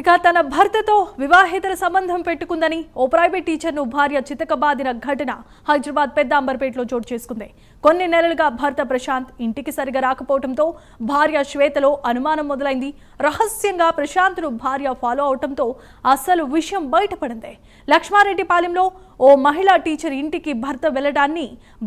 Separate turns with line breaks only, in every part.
ఇక తన భర్తతో వివాహేతర సంబంధం పెట్టుకుందని ఓ ప్రైవేట్ టీచర్ను భార్య చితకబాదిన ఘటన హైదరాబాద్ పెద్ద అంబర్పేటలో చోటు చేసుకుంది. కొన్ని నెలలుగా భర్త ప్రశాంత్ ఇంటికి సరిగా రాకపోవడంతో భార్య శ్వేతలో అనుమానం మొదలైంది. రహస్యంగా ప్రశాంత్ను భార్య ఫాలో అవటంతో అసలు విషయం బయటపడింది. లక్ష్మారెడ్డిపాలెంలో ఓ మహిళా టీచర్ ఇంటికి భర్త వెళ్ళడాన్ని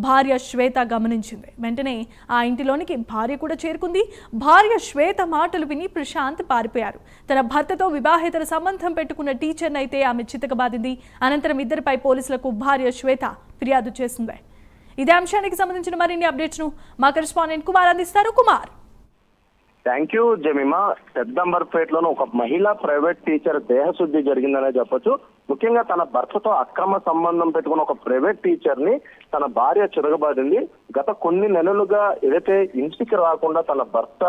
భార్య శ్వేత గమనించింది. వెంటనే ఆ ఇంటిలోనికి భార్య కూడా చేరుకుంది. భార్య శ్వేత మాటలు విని ప్రశాంత్ పారిపోయారు. తన భర్తతో వివాహేతర సంబంధం పెట్టుకున్న టీచర్ని అయితే ఆమె చితకబాదింది అనంతరం ఇద్దరిపై పోలీసులకు భార్య శ్వేత ఫిర్యాదు చేసింది. ఇదే అంశానికి సంబంధించిన మరిన్ని అప్డేట్స్ను మా కరెస్పాండెంట్ కుమార్ అందిస్తారు. కుమార్.
Thank you Jemimah. పెద్దంబర్పేటలోని ఒక మహిళా ప్రైవేట్ టీచర్ దేహశుద్ధి జరిగిందనే చెప్పొచ్చు. ముఖ్యంగా తన భర్తతో అక్రమ సంబంధం పెట్టుకున్న ఒక ప్రైవేట్ టీచర్ని తన భార్య చిరగబాదింది గత కొన్ని నెలలుగా ఏదైతే ఇంటికి రాకుండా తన భర్త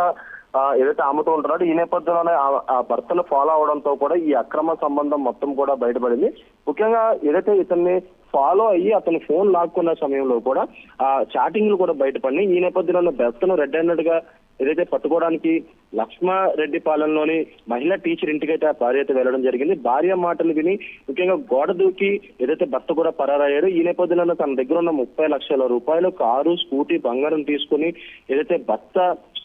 ఏదైతే ఆమెతో ఉంటున్నాడో ఈ నేపథ్యంలోనే ఆ- భర్తను ఫాలో అవడంతో కూడా ఈ అక్రమ సంబంధం మొత్తం కూడా బయటపడింది. ముఖ్యంగా ఏదైతే ఇతన్ని ఫాలో అయ్యి అతని ఫోన్ లాక్కున్న సమయంలో కూడా ఆ చాటింగ్లు కూడా బయటపడి ఈ నేపథ్యంలో భర్తను రెడ్ హ్యాండెడ్గా ఏదైతే పట్టుకోవడానికి లక్ష్మారెడ్డి పాలెంలోని మహిళా టీచర్ ఇంటికైతే ఆ భార్య అయితే వెళ్ళడం జరిగింది. భార్య మాటలు విని ముఖ్యంగా గోడ దూకి ఏదైతే భర్త కూడా పరారయ్యాడు ఈ నేపథ్యంలో తన దగ్గర ఉన్న ముప్పై లక్షల రూపాయలు కారు స్కూటీ బంగారం తీసుకుని ఏదైతే భర్త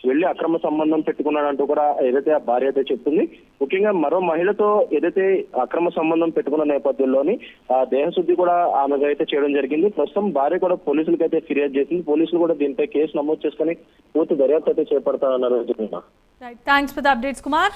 వెళ్ళి అక్రమ సంబంధం పెట్టుకున్నాడంటూ కూడా ఏదైతే ఆ భార్య అయితే చెప్తుంది ముఖ్యంగా మరో మహిళతో ఏదైతే అక్రమ సంబంధం పెట్టుకున్న నేపథ్యంలోని ఆ దేహశుద్ధి కూడా ఆమెకు అయితే చేయడం జరిగింది. ప్రస్తుతం భార్య కూడా పోలీసులకు అయితే ఫిర్యాదు చేసింది. పోలీసులు కూడా దీనిపై కేసు నమోదు చేసుకుని పూర్తి దర్యాప్తు అయితే చేపడతారన్నారు
thanks for the updates Kumar